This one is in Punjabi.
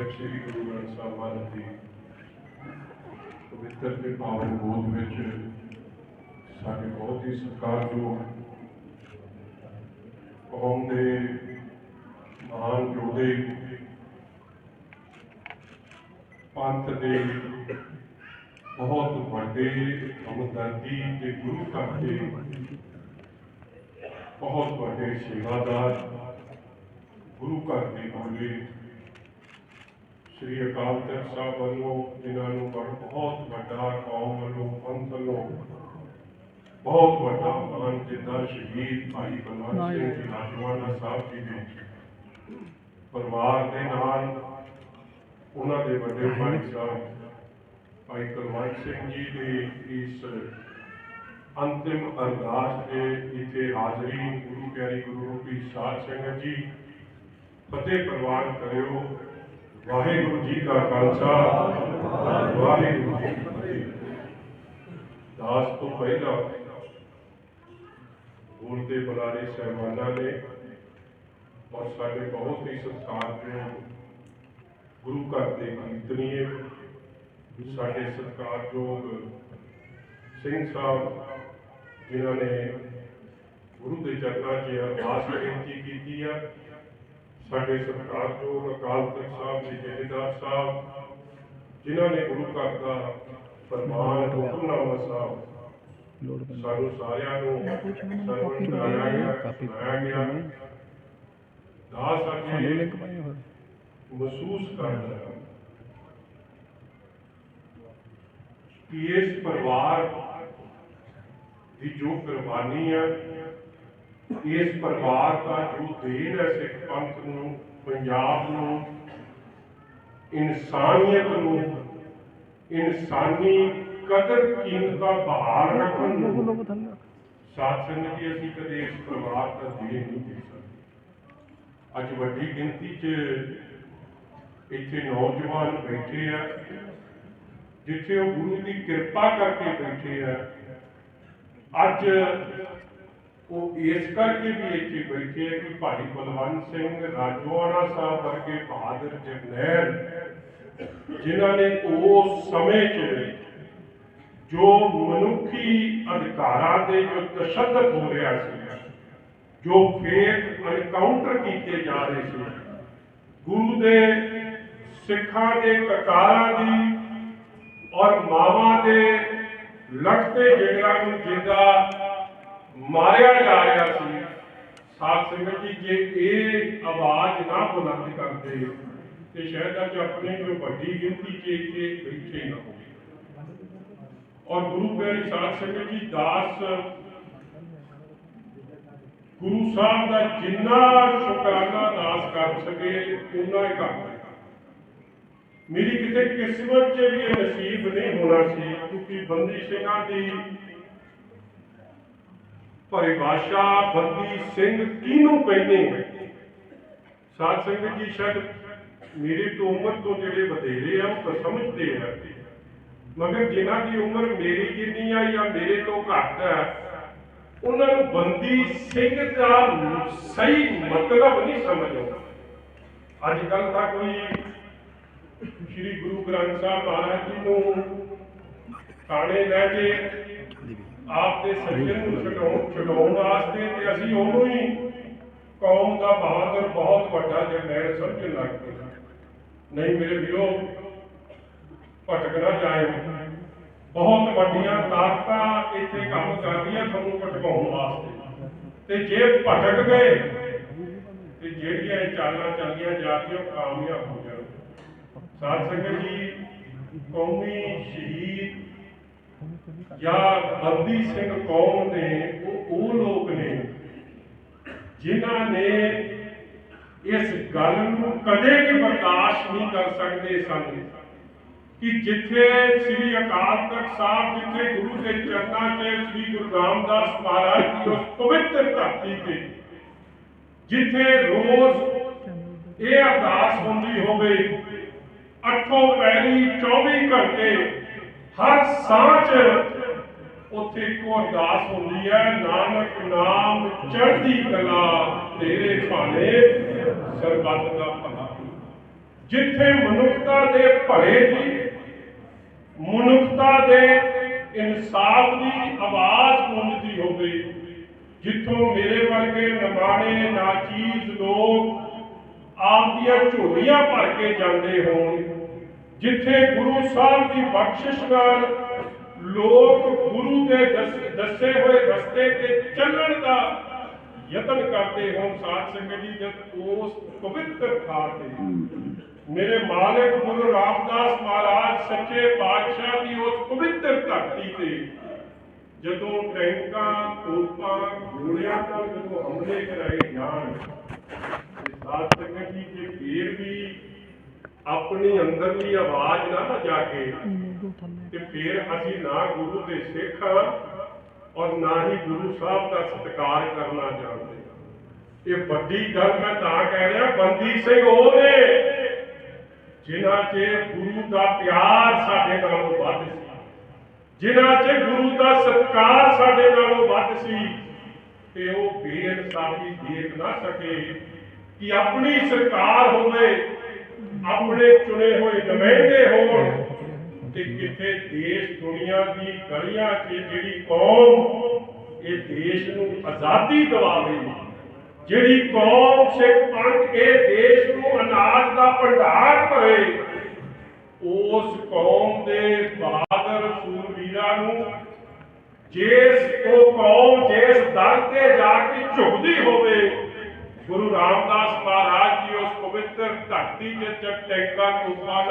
ਸਾਹਿਬ ਸ੍ਰੀ ਗੁਰੂ ਗ੍ਰੰਥ ਸਾਹਿਬ ਮਹਾਰਾਜ ਦੀ ਪਵਿੱਤਰ ਤੇ ਪਾਵਨ ਗੋਦ ਵਿੱਚ ਸਾਡੇ ਬਹੁਤ ਹੀ ਸਤਿਕਾਰਯੋਗ ਕੌਮ ਦੇ ਮਹਾਨ ਯੋਧੇ, ਪੰਥ ਦੇ ਬਹੁਤ ਵੱਡੇ ਹਮਦਰਦੀ ਤੇ ਗੁਰੂ ਘਰ ਦੇ ਬਹੁਤ ਵੱਡੇ ਸੇਵਾਦਾਰ ਗੁਰੂ ਘਰ ਦੇ ਬੋਲੇ ਸ੍ਰੀ ਅਕਾਲ ਤਖਤ ਸਾਹਿਬ ਵੱਲੋਂ ਜਿਨ੍ਹਾਂ ਨੂੰ ਬੜ- ਬਹੁਤ ਵੱਡਾ ਕੌਮ ਵੱਲੋਂ ਪੰਥ ਵੱਲੋਂ ਬਹੁਤ ਵੱਡਾ ਮਾਨ ਦਿੱਤਾ ਸ਼ਹੀਦ ਭਾਈ ਬਲਵੰਤ ਸਿੰਘ ਜੀ ਲਾਡਵਾਨਾ ਸਾਹਿਬ ਜੀ ਦੇ ਪਰਿਵਾਰ ਦੇ ਨਾਲ ਉਹਨਾਂ ਦੇ ਵੱਡੇ ਭਾਈ ਸਾਹਿਬ ਭਾਈ ਕੁਲਵੰਤ ਸਿੰਘ ਜੀ ਦੇ ਇਸ ਅੰਤਿਮ ਅਰਦਾਸ ਦੇ ਇੱਥੇ ਹਾਜ਼ਰੀ ਗੁਰੂ ਪਿਆਰੀ ਗੁਰੂ ਰੂਪੀ ਸਾਧ ਸੰਗਤ ਜੀ ਫਤਿਹ ਪ੍ਰਵਾਨ ਕਰਿਓ। ਵਾਹਿਗੁਰੂ ਜੀ ਕਾ ਖਾਲਸਾ, ਵਾਹਿਗੁਰੂ ਜੀ ਕੀ ਫਤਿਹ। ਦਾਸ ਤੋਂ ਪਹਿਲਾਂ ਬੋਲਦੇ ਬੁਲਾਰੇ ਸਹਿਬਾਨਾਂ ਨੇ ਔਰ ਸਾਡੇ ਬਹੁਤ ਹੀ ਸਤਿਕਾਰਯੋਗ ਗੁਰੂ ਘਰ ਦੇ ਕੀਰਤਨੀਏ, ਸਾਡੇ ਸਤਿਕਾਰਯੋਗ ਸਿੰਘ ਸਾਹਿਬ, ਜਿਨ੍ਹਾਂ ਨੇ ਗੁਰੂ ਦੇ ਚਰਨਾਂ 'ਚ ਅਰਦਾਸ ਬੇਨਤੀ ਕੀਤੀ ਆ ਸਾਡੇ ਸਤਿਕਾਰਯੋਗ ਅਕਾਲ ਤਖਤ ਸਾਹਿਬ ਦੇ ਜਥੇਦਾਰ ਸਾਹਿਬ ਜਿਨ੍ਹਾਂ ਨੇ ਗੁਰੂ ਘਰ ਦਾ ਫਰਮਾਨ ਹੁਕਮਨਾਮਾ ਸਾਹਿਬ ਸਾਨੂੰ ਸਾਰਿਆਂ ਨੂੰ ਸਰਵਣ ਕਾਪੀ ਕਰਾਇਆ ਗਿਆ ਕਾਪੀ ਸੁਣਾਇਆ ਗਿਆ। ਦਾਸ ਅੱਜ ਮਹਿਸੂਸ ਕਰਦਾ ਕਿ ਇਸ ਪਰਿਵਾਰ ਦੀ ਜੋ ਕੁਰਬਾਨੀ ਹੈ ਇਸ ਪਰਿਵਾਰ ਦਾ ਜੋ ਦੇਣ ਹੈ ਸਿੱਖ ਪੰਥ ਨੂੰ, ਪੰਜਾਬ ਨੂੰ, ਇਨਸਾਨੀਅਤ ਨੂੰ, ਇਨਸਾਨੀ ਕਦਰ ਕੀਮਤਾਂ ਬਹਾਲ ਰੱਖਣ ਨੂੰ ਸਾਧ ਸੰਗਤ ਜੀ ਅਸੀਂ ਕਦੇ ਇਸ ਪਰਿਵਾਰ ਦਾ ਦੇਣ ਨਹੀਂ ਦੇ ਸਕਦੇ। ਅੱਜ ਵੱਡੀ ਗਿਣਤੀ 'ਚ ਇੱਥੇ ਨੌਜਵਾਨ ਬੈਠੇ ਆ, ਜਿੱਥੇ ਉਹ ਗੁਰੂ ਦੀ ਕਿਰਪਾ ਕਰਕੇ ਬੈਠੇ ਆ। ਅੱਜ ਉਹ ਇਸ ਕਰਕੇ ਵੀ ਇੱਥੇ ਬੈਠੇ ਆ ਕਿ ਭਾਈ ਬਲਵੰਤ ਸਿੰਘ ਰਾਜੋਆਣਾ ਸਾਹਿਬ ਵਰਗੇ ਬਹਾਦਰ ਜਰਨੈਲ, ਜਿਨ੍ਹਾਂ ਨੇ ਉਸ ਸਮੇਂ 'ਚ ਜੋ ਮਨੁੱਖੀ ਅਧਿਕਾਰਾਂ ਦੇ ਜੋ ਤਸ਼ੱਦਦ ਹੋ ਰਿਹਾ ਸੀ, ਜੋ ਫੇਕ ਐਨਕਾਊਂਟਰ ਕੀਤੇ ਜਾ ਰਹੇ ਸੀ, ਗੁਰੂ ਦੇ ਸਿੱਖਾਂ ਦੇ ਕਕਾਰਾਂ ਦੀ ਔਰ ਮਾਵਾਂ ਦੇ ਲੜਤੇ ਜਿਗਰਾਂ ਨੂੰ ਜਿੰਦਾ ਮਾਰਿਆ ਜਾ ਰਿਹਾ ਸੀ। ਸਾਧ ਸੰਗਤ ਜੀ, ਜੇ ਇਹ ਆਵਾਜ਼ ਨਾ ਬੁਲੰਦ ਕਰਦੇ ਤੇ ਸ਼ਾਇਦ ਅੱਜ ਆਪਣੇ ਜੋ ਵੱਡੀ ਗਿਣਤੀ 'ਚ ਇੱਥੇ ਬੈਠੇ ਨਾ ਹੋਵੇ। ਔਰ ਗੁਰੂ ਪਿਆਰੀ ਸਾਧ ਸੰਗਤ ਜੀ, ਦਾਸ ਗੁਰੂ ਸਾਹਿਬ ਦਾ ਜਿੰਨਾ ਸ਼ੁਕਰਾਨਾ ਦਾਸ ਕਰ ਸਕੇ ਉਨਾ ਹੀ ਕਰਦਾ ਮੇਰੀ ਕਿਤੇ ਕਿਸਮਤ 'ਚ ਵੀ ਇਹ ਨਸੀਬ ਨਹੀਂ ਹੋਣਾ ਸੀ, ਕਿਉਂਕਿ ਬੰਦੀ ਸਿੰਘਾਂ ਦੀ ਪਰਿਭਾਸ਼ਾ ਬੰਦੀ ਸਿੰਘ ਕਿਹਨੂੰ ਕਹਿੰਦੇ ਸਾਧ ਸੰਗਤ ਜੀ, ਸ਼ਾਇਦ ਮੇਰੀ ਤੋਂ ਉਮਰ ਤੋਂ ਜਿਹੜੇ ਵਧੇਰੇ ਆ, ਉਹ ਸਮਝਦੇ ਆ। ਮਗਰ ਜਿਨ੍ਹਾਂ ਦੀ ਉਮਰ ਮੇਰੀ ਜਿੰਨੀ ਆ ਜਾਂ ਮੇਰੇ ਤੋਂ ਘੱਟ ਹੈ ਉਹਨਾਂ ਨੂੰ ਬੰਦੀ ਸਿੰਘ ਦਾ ਸਹੀ ਮਤਲਬ ਨਹੀਂ ਸਮਝ ਆਉਂਦਾ। ਅੱਜ ਕੱਲ ਤਾਂ ਕੋਈ ਸ੍ਰੀ ਗੁਰੂ ਗ੍ਰੰਥ ਸਾਹਿਬ ਮਹਾਰਾਜ ਜੀ ਨੂੰ ਥਾਣੇ ਲੈ ਕੇ ਆਪ ਦੇ ਸੱਜਣ ਨੂੰ ਛਡਾਉਣ ਛਡਾਉਣ ਵਾਸਤੇ ਤੇ ਅਸੀਂ ਉਹਨੂੰ ਹੀ ਕੌਮ ਦਾ ਬਹਾਦਰ ਬਹੁਤ ਵੱਡਾ ਜਰਨੈਲ ਸਮਝਣ ਲੱਗ ਪਏ ਨਹੀਂ ਮੇਰੇ ਵੀਰੋ ਭਟਕ ਨਾ ਜਾਏ ਬਹੁਤ ਵੱਡੀਆਂ ਤਾਕਤਾਂ ਇੱਥੇ ਕੰਮ ਕਰਦੀਆਂ ਤੁਹਾਨੂੰ ਭਟਕਾਉਣ ਵਾਸਤੇ। ਤੇ ਜੇ ਭਟਕ ਗਏ, ਤੇ ਜਿਹੜੀਆਂ ਇਹ ਚਾਲਾਂ ਚੱਲੀਆਂ ਜਾਂਦੀਆਂ ਉਹ ਕਾਮਯਾਬ ਹੋ ਜਾਣ। ਸਾਧ ਸੰਗਤ ਜੀ, ਕੌਮੀ ਸ਼ਹੀਦ ਜਾਂ ਬੰਦੀ ਸਿੰਘ ਕੌਮ ਨੇ ਉਹ ਉਹ ਲੋਕ ਨੇ, ਜਿਨ੍ਹਾਂ ਨੇ ਇਸ ਗੱਲ ਨੂੰ ਕਦੇ ਵੀ ਬਰਦਾਸ਼ਤ ਨਹੀਂ ਕਰ ਸਕਦੇ ਸਨ ਕਿ ਜਿੱਥੇ ਸ੍ਰੀ ਅਕਾਲ ਤਖਤ ਸਾਹਿਬ, ਜਿੱਥੇ ਗੁਰੂ ਦੇ ਚਰਨਾਂ 'ਚ ਸ੍ਰੀ ਗੁਰੂ ਰਾਮਦਾਸ ਮਹਾਰਾਜ ਦੀ ਉਸ ਪਵਿੱਤਰ ਧਰਤੀ ਤੇ, ਜਿੱਥੇ ਰੋਜ਼ ਇਹ ਅਰਦਾਸ ਹੁੰਦੀ ਹੋਵੇ, ਅੱਠੋਂ ਪੈਰੀ 24 ਘੰਟੇ ਹਰ ਸਾਂਝ ਉੱਥੇ ਇੱਕੋ ਅਰਦਾਸ ਹੁੰਦੀ ਹੈ, ਨਾਨਕ ਨਾਮ ਚੜ੍ਹਦੀ ਕਲਾ ਤੇਰੇ ਭਾਣੇ, ਸਰਬੱਤ ਦਾ ਭਲਾ। ਜਿੱਥੇ ਮਨੁੱਖਤਾ ਦੇ ਭਲੇ ਦੀ, ਮਨੁੱਖਤਾ ਦੇ ਇਨਸਾਫ ਦੀ ਆਵਾਜ਼ ਗੂੰਜਦੀ ਹੋਵੇ, ਜਿੱਥੋਂ ਮੇਰੇ ਵਰਗੇ ਨਮਾਣੇ, ਨਾਚੀਜ਼ ਲੋਕ ਆਪ ਦੀਆਂ ਝੋਲੀਆਂ ਭਰ ਕੇ ਜਾਂਦੇ ਹੋਣ ਜਿੱਥੇ ਗੁਰੂ ਸਾਹਿਬ ਦੀ ਬਖਸ਼ਿਸ਼ ਨਾਲ ਲੋਕ ਗੁਰੂ ਦੇ ਦੱਸੇ ਹੋਏ ਰਸਤੇ ਤੇ ਚੱਲਣ ਦਾ ਯਤਨ ਕਰਦੇ ਹੋਣ ਸਾਧ ਸੰਗਤ ਜੀ ਜਦ ਉਸ ਪਵਿੱਤਰ ਥਾਂ ਤੇ ਮੇਰੇ ਮਾਲਕ ਗੁਰੂ ਰਾਮਦਾਸ ਮਹਾਰਾਜ ਸੱਚੇ ਪਾਤਸ਼ਾਹ ਦੀ ਉਸ ਪਵਿੱਤਰ ਧਰਤੀ ਤੇ ਜਦੋਂ ਟੈਂਕਾਂ, ਤੋਪਾਂ, ਗੋਲਿਆਂ ਨਾਲ ਜਦੋਂ ਹਮਲੇ ਕਰਾਏ ਜਾਣ, ਤੇ ਸਾਧ ਆਪਣੀ ਅੰਦਰਲੀ ਆਵਾਜ਼ ਨਾ ਨਾ ਜਾਗੇ। ਤੇ ਫਿਰ ਅਸੀਂ ਨਾ ਗੁਰੂ ਦੇ ਸਿੱਖ ਔਰ ਨਾ ਹੀ ਗੁਰੂ ਸਾਹਿਬ ਦਾ ਸਤਿਕਾਰ ਕਰਨਾ ਜਾਣਦੇ ਇਹ ਵੱਡੀ ਗੱਲ ਮੈਂ ਤਾਂ ਕਹਿ ਰਿਹਾ ਬੰਦੀ ਸਿੰਘ ਉਹ ਨੇ ਜਿਨ੍ਹਾਂ 'ਚ ਗੁਰੂ ਦਾ ਪਿਆਰ ਸਾਡੇ ਨਾਲੋਂ ਵੱਧ ਸੀ। ਜਿਨ੍ਹਾਂ 'ਚ ਗੁਰੂ ਦਾ ਸਤਿਕਾਰ ਸਾਡੇ ਨਾਲੋਂ ਵੱਧ ਸੀ। ਤੇ ਉਹ ਬੇਇਨਸਾਫੀ ਦੇਖ ਨਾ ਸਕੇ ਕਿ ਆਪਣੀ ਸਰਕਾਰ ਹੋਵੇ ਆਪਣੇ ਚੁਣੇ ਹੋਏ ਨੁਮਾਇੰਦੇ ਹੋਣ ਤੇ ਕਿਤੇ ਦੇਸ਼ ਦੁਨੀਆ ਦੀ ਗਲੀਆਂ 'ਚ ਜਿਹੜੀ ਕੌਮ, ਇਹ ਦੇਸ਼ ਨੂੰ ਆਜ਼ਾਦੀ ਦਿਵਾਵੇ। ਜਿਹੜੀ ਕੌਮ ਸਿੱਖ ਪੰਥ, ਇਹ ਦੇਸ਼ ਨੂੰ ਅਨਾਜ ਦਾ ਭੰਡਾਰ ਭਰੇ ਉਸ ਕੌਮ ਦੇ ਬਹਾਦਰ ਸੂਰਵੀਰਾਂ ਨੂੰ ਜਿਸ ਉਹ ਕੌਮ, ਜਿਸ ਦਰ ਤੇ ਜਾ ਕੇ ਝੁਕਦੀ ਹੋਵੇ ਗੁਰੂ ਰਾਮਦਾਸ ਮਹਾਰਾਜ ਜੀ ਉਸ ਪਵਿੱਤਰ ਧਰਤੀ ਤੇ ਜਦ ਟੈਂਕਾਂ ਤੋਪਾਂ